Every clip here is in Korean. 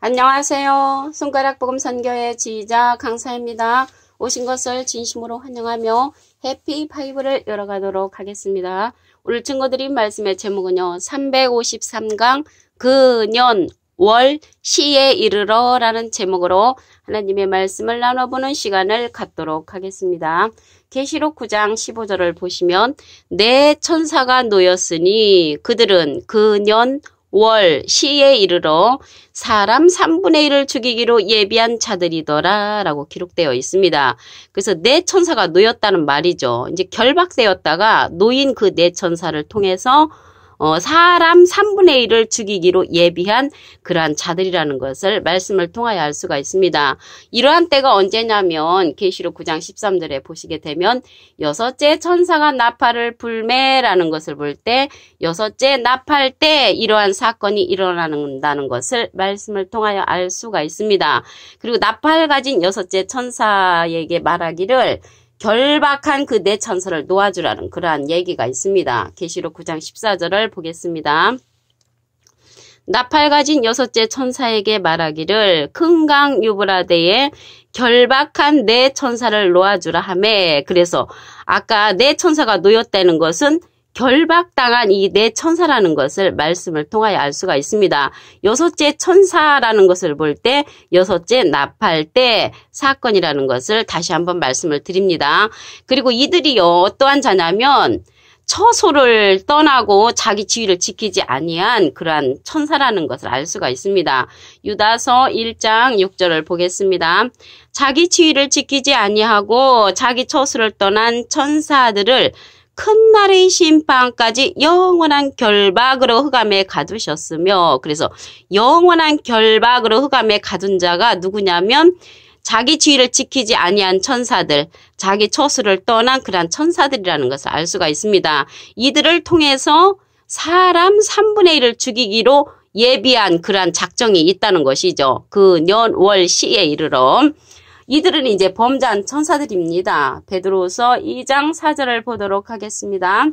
안녕하세요. 손가락 복음 선교의 지휘자 강사입니다. 오신 것을 진심으로 환영하며 해피 파이브를 열어가도록 하겠습니다. 오늘 증거드린 말씀의 제목은요. 353강 그년 월 시에 이르러 라는 제목으로 하나님의 말씀을 나눠보는 시간을 갖도록 하겠습니다. 계시록 9장 15절을 보시면 내 천사가 놓였으니 그들은 그년 월 시에 이르러 사람 3분의 1을 죽이기로 예비한 자들이더라 라고 기록되어 있습니다. 그래서 내 천사가 놓였다는 말이죠. 이제 결박되었다가 놓인 그내 천사를 통해서 어, 사람 3분의 1을 죽이기로 예비한 그러한 자들이라는 것을 말씀을 통하여 알 수가 있습니다. 이러한 때가 언제냐면 계시록 9장 13절에 보시게 되면 여섯째 천사가 나팔을 불매라는 것을 볼 때 여섯째 나팔 때 이러한 사건이 일어난다는 것을 말씀을 통하여 알 수가 있습니다. 그리고 나팔 가진 여섯째 천사에게 말하기를 결박한 그 내 천사를 놓아주라는 그러한 얘기가 있습니다. 계시록 9장 14절을 보겠습니다. 나팔 가진 여섯째 천사에게 말하기를 큰 강 유브라데에 결박한 내 천사를 놓아주라 하매 그래서 아까 내 천사가 놓였다는 것은 결박당한 이내 천사라는 것을 말씀을 통하여 알 수가 있습니다. 여섯째 천사라는 것을 볼 때 여섯째 나팔 때 사건이라는 것을 다시 한번 말씀을 드립니다. 그리고 이들이요 어떠한 자냐면 처소를 떠나고 자기 지위를 지키지 아니한 그러한 천사라는 것을 알 수가 있습니다. 유다서 1장 6절을 보겠습니다. 자기 지위를 지키지 아니하고 자기 처소를 떠난 천사들을 큰 날의 심판까지 영원한 결박으로 흑암에 가두셨으며 그래서 영원한 결박으로 흑암에 가둔 자가 누구냐면 자기 지위를 지키지 아니한 천사들, 자기 처수를 떠난 그러한 천사들이라는 것을 알 수가 있습니다. 이들을 통해서 사람 3분의 1을 죽이기로 예비한 그러한 작정이 있다는 것이죠. 그 년, 월, 시에 이르러. 이들은 이제 범죄한 천사들입니다. 베드로서 2장 4절을 보도록 하겠습니다.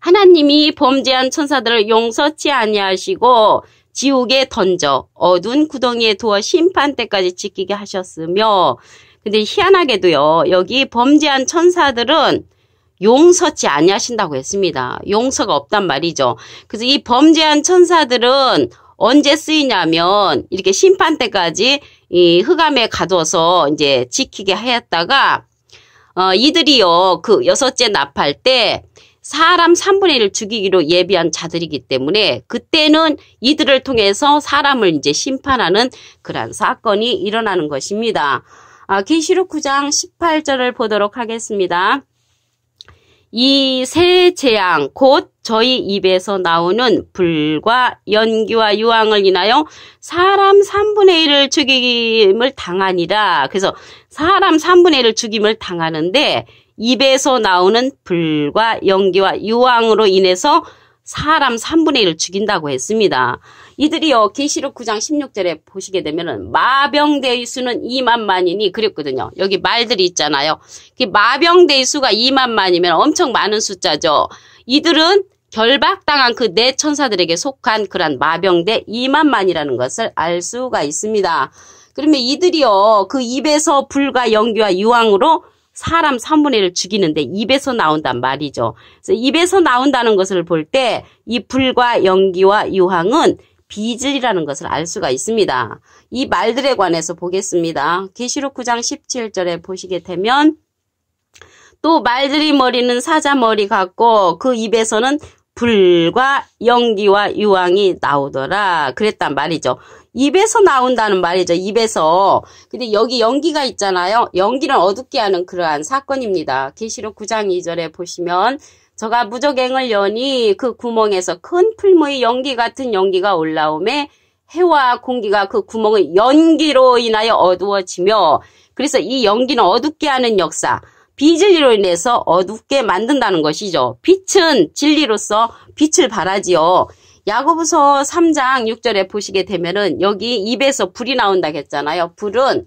하나님이 범죄한 천사들을 용서치 아니하시고 지옥에 던져 어두운 구덩이에 두어 심판 때까지 지키게 하셨으며 근데 희한하게도요. 여기 범죄한 천사들은 용서치 아니하신다고 했습니다. 용서가 없단 말이죠. 그래서 이 범죄한 천사들은 언제 쓰이냐면 이렇게 심판 때까지 이 흑암에 가둬서 이제 지키게 하였다가 어, 이들이요 그 여섯째 납할 때 사람 3분의 1을 죽이기로 예비한 자들이기 때문에 그때는 이들을 통해서 사람을 이제 심판하는 그러한 사건이 일어나는 것입니다. 아, 계시록 9장 18절을 보도록 하겠습니다. 이새 재앙 곧 저희 입에서 나오는 불과 연기와 유황을 인하여 사람 3분의 1을 죽임을 당하니라. 그래서 사람 3분의 1을 죽임을 당하는데 입에서 나오는 불과 연기와 유황으로 인해서 사람 3분의 1을 죽인다고 했습니다. 이들이요 계시록 9장 16절에 보시게 되면은 마병대의 수는 2만만이니 그랬거든요. 여기 말들이 있잖아요. 마병대의 수가 2만만이면 엄청 많은 숫자죠. 이들은 결박당한 그 네 천사들에게 속한 그런 마병대 2만만이라는 것을 알 수가 있습니다. 그러면 이들이요 그 입에서 불과 연기와 유황으로 사람 3분의 1을 죽이는데 입에서 나온단 말이죠. 그래서 입에서 나온다는 것을 볼 때 이 불과 연기와 유황은 비질이라는 것을 알 수가 있습니다. 이 말들에 관해서 보겠습니다. 계시록 9장 17절에 보시게 되면 또 말들이 머리는 사자 머리 같고 그 입에서는 불과 연기와 유황이 나오더라. 그랬단 말이죠. 입에서 나온다는 말이죠. 입에서. 근데 여기 연기가 있잖아요. 연기는 어둡게 하는 그러한 사건입니다. 계시록 9장 2절에 보시면 저가 무적행을 여니 그 구멍에서 큰 풀무의 연기 같은 연기가 올라오매 해와 공기가 그 구멍의 연기로 인하여 어두워지며 그래서 이 연기는 어둡게 하는 역사 비진리로 인해서 어둡게 만든다는 것이죠. 빛은 진리로서 빛을 발하지요. 야고보서 3장 6절에 보시게 되면은 여기 입에서 불이 나온다 했잖아요. 불은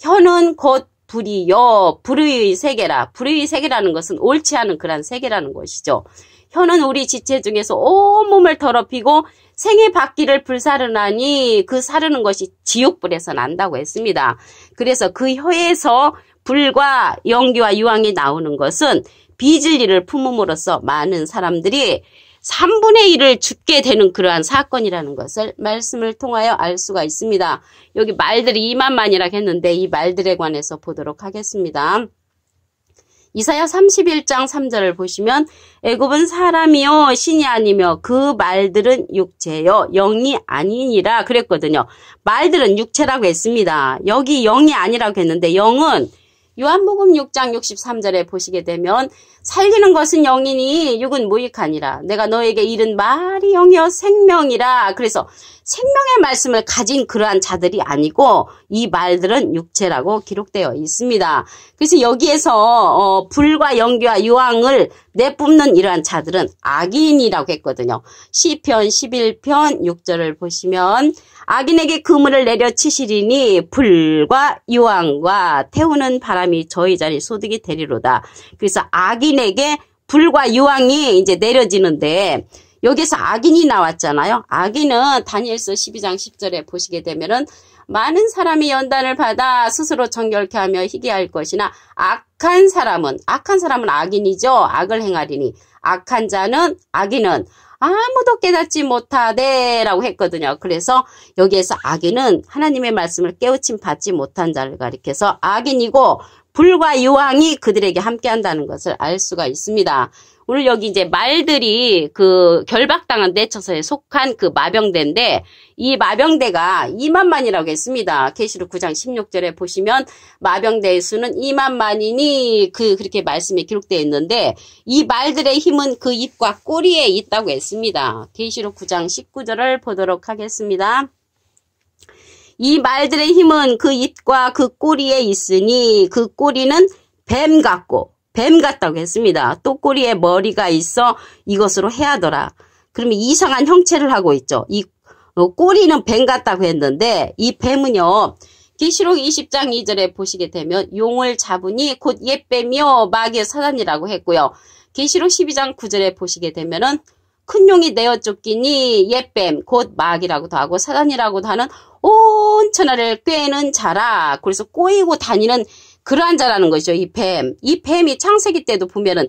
혀는 곧 불이요. 불의 세계라. 불의 세계라는 것은 옳지 않은 그런 세계라는 것이죠. 혀는 우리 지체 중에서 온몸을 더럽히고 생의 받기를 불사르나니 그 사르는 것이 지옥불에서 난다고 했습니다. 그래서 그 혀에서 불과 연기와 유황이 나오는 것은 비진리를 품음으로써 많은 사람들이 3분의 1을 죽게 되는 그러한 사건이라는 것을 말씀을 통하여 알 수가 있습니다. 여기 말들이 2만만이라고 했는데 이 말들에 관해서 보도록 하겠습니다. 이사야 31장 3절을 보시면 애굽은 사람이요 신이 아니며 그 말들은 육체요 영이 아니니라 그랬거든요. 말들은 육체라고 했습니다. 여기 영이 아니라고 했는데 영은 요한복음 6장 63절에 보시게 되면 살리는 것은 영이니 육은 무익하니라. 내가 너에게 이른 말이 영이여 생명이라. 그래서 생명의 말씀을 가진 그러한 자들이 아니고 이 말들은 육체라고 기록되어 있습니다. 그래서 여기에서 어, 불과 연기와 유황을 내뿜는 이러한 자들은 악인이라고 했거든요. 시편 11편 6절을 보시면 악인에게 그물을 내려치시리니 불과 유황과 태우는 바람이 저희 자리 소득이 되리로다. 그래서 악인에게 불과 유황이 이제 내려지는데 여기서 악인이 나왔잖아요. 악인은 다니엘서 12장 10절에 보시게 되면은 많은 사람이 연단을 받아 스스로 정결케 하며 희귀할 것이나 악한 사람은 악한 사람은 악인이죠. 악을 행하리니 악한 자는 악인은 아무도 깨닫지 못하대라고 했거든요. 그래서 여기에서 악인은 하나님의 말씀을 깨우침 받지 못한 자를 가리켜서 악인이고 불과 유황이 그들에게 함께한다는 것을 알 수가 있습니다. 오늘 여기 이제 말들이 그 결박당한 대처서에 속한 그 마병대인데 이 마병대가 2만만이라고 했습니다. 계시록 9장 16절에 보시면 마병대의 수는 2만만이니 그 그렇게 말씀이 기록되어 있는데 이 말들의 힘은 그 입과 꼬리에 있다고 했습니다. 계시록 9장 19절을 보도록 하겠습니다. 이 말들의 힘은 그 입과 그 꼬리에 있으니 그 꼬리는 뱀 같고 뱀 같다고 했습니다. 또 꼬리에 머리가 있어 이것으로 해야더라. 그러면 이상한 형체를 하고 있죠. 이 어, 꼬리는 뱀 같다고 했는데 이 뱀은요. 기시록 20장 2절에 보시게 되면 용을 잡으니 곧 옛뱀이요 마귀의 사단이라고 했고요. 기시록 12장 9절에 보시게 되면은 큰 용이 내어 쫓기니 옛뱀 곧 마귀라고도 하고 사단이라고도 하는 온 천하를 꿰는 자라. 그래서 꼬이고 다니는 그러한 자라는 것이죠. 이 뱀. 이 뱀이 창세기 때도 보면은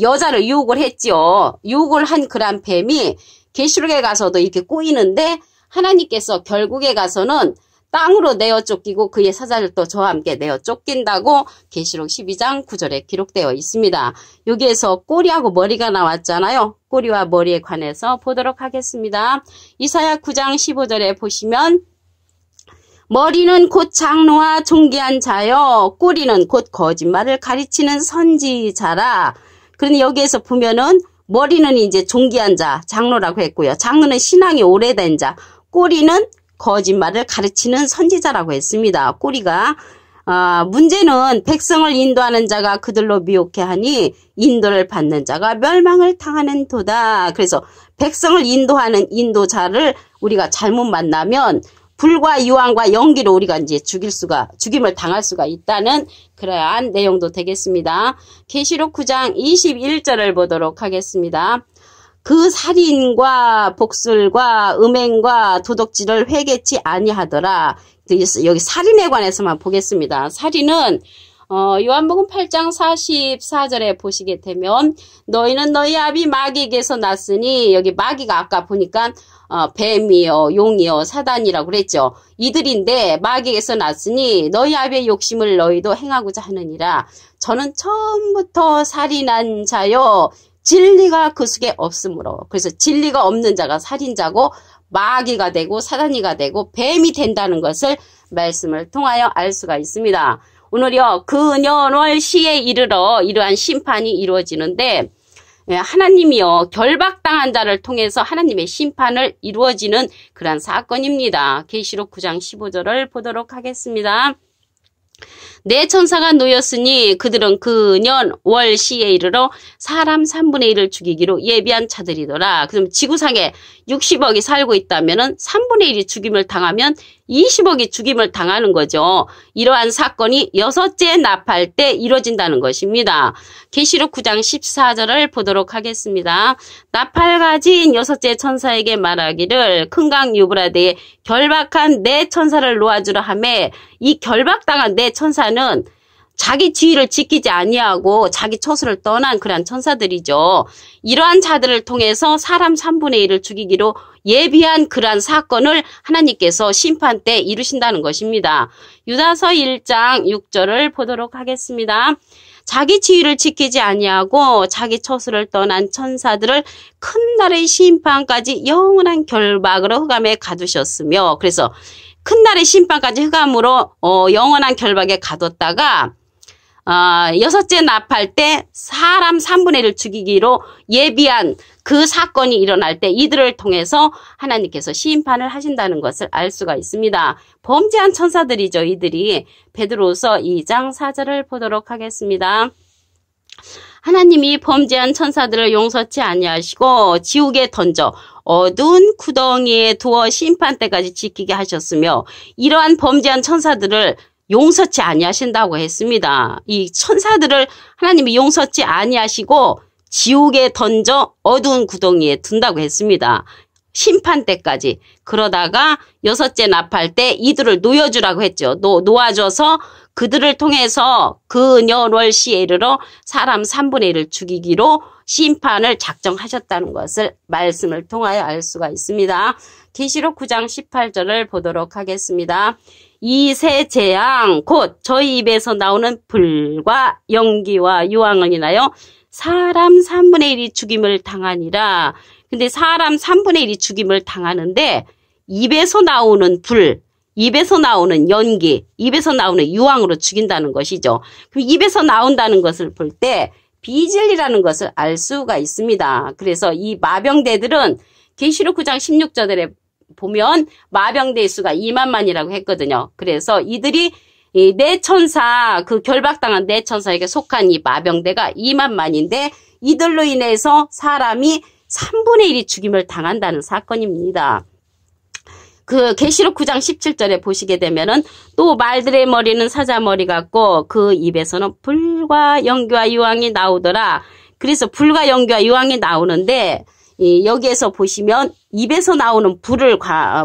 여자를 유혹을 했지요. 유혹을 한 그러한 뱀이 계시록에 가서도 이렇게 꼬이는데 하나님께서 결국에 가서는 땅으로 내어 쫓기고 그의 사자를 또 저와 함께 내어 쫓긴다고 계시록 12장 9절에 기록되어 있습니다. 여기에서 꼬리하고 머리가 나왔잖아요. 꼬리와 머리에 관해서 보도록 하겠습니다. 이사야 9장 15절에 보시면 머리는 곧 장로와 존귀한 자여 꼬리는 곧 거짓말을 가르치는 선지자라. 그런데 여기에서 보면은 머리는 이제 존귀한 자, 장로라고 했고요. 장로는 신앙이 오래된 자, 꼬리는 거짓말을 가르치는 선지자라고 했습니다. 꼬리가 아, 문제는 백성을 인도하는 자가 그들로 미혹해 하니 인도를 받는 자가 멸망을 당하는 도다. 그래서 백성을 인도하는 인도자를 우리가 잘못 만나면 불과 유황과 연기로 우리가 이제 죽일 수가 죽임을 당할 수가 있다는 그러한 내용도 되겠습니다. 계시록 9장 21절을 보도록 하겠습니다. 그 살인과 복술과 음행과 도덕질을 회개치 아니하더라. 여기 살인에 관해서만 보겠습니다. 살인은 어, 요한복음 8장 44절에 보시게 되면 너희는 너희 아비 마귀에게서 났으니 여기 마귀가 아까 보니까 어, 뱀이요 용이요 사단이라고 그랬죠. 이들인데 마귀에게서 났으니 너희 아비의 욕심을 너희도 행하고자 하느니라. 저는 처음부터 살인한 자요 진리가 그 속에 없으므로 그래서 진리가 없는 자가 살인자고 마귀가 되고 사단이가 되고 뱀이 된다는 것을 말씀을 통하여 알 수가 있습니다. 오늘요 그년월 시에 이르러 이러한 심판이 이루어지는데 예, 하나님이요 결박당한 자를 통해서 하나님의 심판을 이루어지는 그러한 사건입니다. 계시록 9장 15절을 보도록 하겠습니다. 내 천사가 놓였으니 그들은 그년 월 시에 이르러 사람 3분의 1을 죽이기로 예비한 자들이더라. 그럼 지구상에 60억이 살고 있다면 3분의 1이 죽임을 당하면 20억이 죽임을 당하는 거죠. 이러한 사건이 여섯째 나팔 때 이루어진다는 것입니다. 계시록 9장 14절을 보도록 하겠습니다. 나팔 가진 여섯째 천사에게 말하기를 큰 강 유브라데에 결박한 내 천사를 놓아주라 하매 이 결박당한 내 천사는 자기 지위를 지키지 아니하고 자기 처소를 떠난 그러한 천사들이죠. 이러한 자들을 통해서 사람 3분의 1을 죽이기로 예비한 그러한 사건을 하나님께서 심판 때 이루신다는 것입니다. 유다서 1장 6절을 보도록 하겠습니다. 자기 지위를 지키지 아니하고 자기 처소를 떠난 천사들을 큰 날의 심판까지 영원한 결박으로 흑암에 가두셨으며 그래서 큰 날의 심판까지 흑암으로 어, 영원한 결박에 가뒀다가 어, 여섯째 납할 때 사람 3분의 1을 죽이기로 예비한 그 사건이 일어날 때 이들을 통해서 하나님께서 심판을 하신다는 것을 알 수가 있습니다. 범죄한 천사들이죠. 이들이 베드로서 2장 4절을 보도록 하겠습니다. 하나님이 범죄한 천사들을 용서치 아니하시고 지옥에 던져 어두운 구덩이에 두어 심판 때까지 지키게 하셨으며 이러한 범죄한 천사들을 용서치 아니하신다고 했습니다. 이 천사들을 하나님이 용서치 아니하시고 지옥에 던져 어두운 구덩이에 둔다고 했습니다. 심판 때까지. 그러다가 여섯째 납할 때 이들을 놓여주라고 했죠. 놓, 놓아줘서 그들을 통해서 그 년월 시에 이르러 사람 3분의 1을 죽이기로 심판을 작정하셨다는 것을 말씀을 통하여 알 수가 있습니다. 계시록 9장 18절을 보도록 하겠습니다. 이세 재앙 곧 저희 입에서 나오는 불과 연기와 유황을 인하여 사람 3분의 1이 죽임을 당하니라. 근데 사람 3분의 1이 죽임을 당하는데 입에서 나오는 불, 입에서 나오는 연기, 입에서 나오는 유황으로 죽인다는 것이죠. 그럼 입에서 나온다는 것을 볼 때 비질이라는 것을 알 수가 있습니다. 그래서 이 마병대들은 계시록 9장 16절에 보면 마병대 수가 2만만이라고 했거든요. 그래서 이들이 이 내 천사 그 결박당한 내 천사에게 속한 이 마병대가 2만만인데 이들로 인해서 사람이 3분의 1이 죽임을 당한다는 사건입니다. 그 계시록 9장 17절에 보시게 되면은 또 말들의 머리는 사자 머리 같고 그 입에서는 불과 연기와 유황이 나오더라. 그래서 불과 연기와 유황이 나오는데 여기에서 보시면 입에서 나오는 불을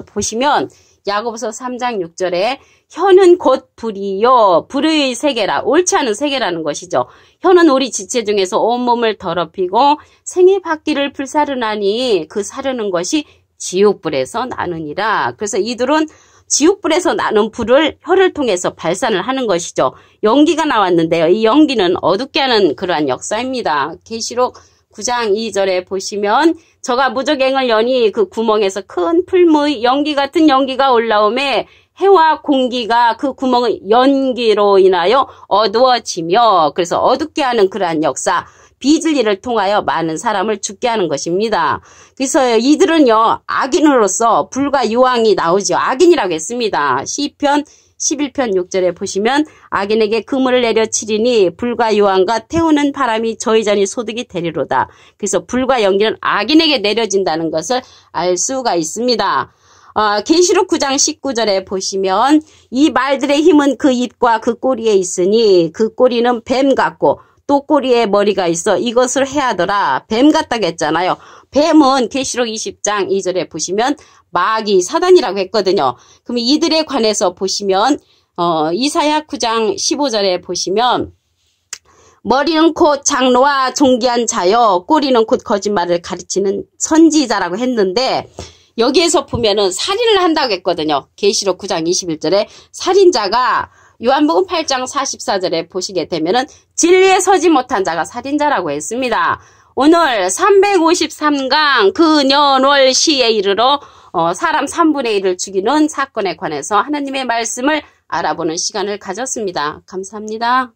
보시면 야고보서 3장 6절에 혀는 곧 불이요 불의 세계라 옳지 않은 세계라는 것이죠. 혀는 우리 지체 중에서 온몸을 더럽히고 생의 바퀴를 불사르나니 그 사르는 것이 지옥불에서 나느니라. 그래서 이들은 지옥불에서 나는 불을 혀를 통해서 발산을 하는 것이죠. 연기가 나왔는데요. 이 연기는 어둡게 하는 그러한 역사입니다. 계시록 9장 2절에 보시면 저가 무적행을 여니 그 구멍에서 큰 풀무의 연기 같은 연기가 올라오매 해와 공기가 그 구멍의 연기로 인하여 어두워지며 그래서 어둡게 하는 그러한 역사 비질리를 통하여 많은 사람을 죽게 하는 것입니다. 그래서 이들은요 악인으로서 불과 유황이 나오죠. 악인이라고 했습니다. 시편 11편 6절에 보시면 악인에게 그물을 내려 치리니 불과 요한과 태우는 바람이 저희 전이 소득이 되리로다. 그래서 불과 연기는 악인에게 내려진다는 것을 알 수가 있습니다. 어, 계시록 9장 19절에 보시면 이 말들의 힘은 그 입과 그 꼬리에 있으니 그 꼬리는 뱀 같고 또 꼬리에 머리가 있어 이것을 해하더라. 뱀 같다고 했잖아요. 뱀은 계시록 20장 2절에 보시면 마귀 사단이라고 했거든요. 그럼 이들에 관해서 보시면 어, 이사야 9장 15절에 보시면 머리는 곧 장로와 존귀한 자여 꼬리는 곧 거짓말을 가르치는 선지자라고 했는데 여기에서 보면은 살인을 한다고 했거든요. 계시록 9장 21절에 살인자가 요한복음 8장 44절에 보시게 되면은 진리에 서지 못한 자가 살인자라고 했습니다. 오늘 353강 그 년월 시에 이르러 어, 사람 3분의 1을 죽이는 사건에 관해서 하나님의 말씀을 알아보는 시간을 가졌습니다. 감사합니다.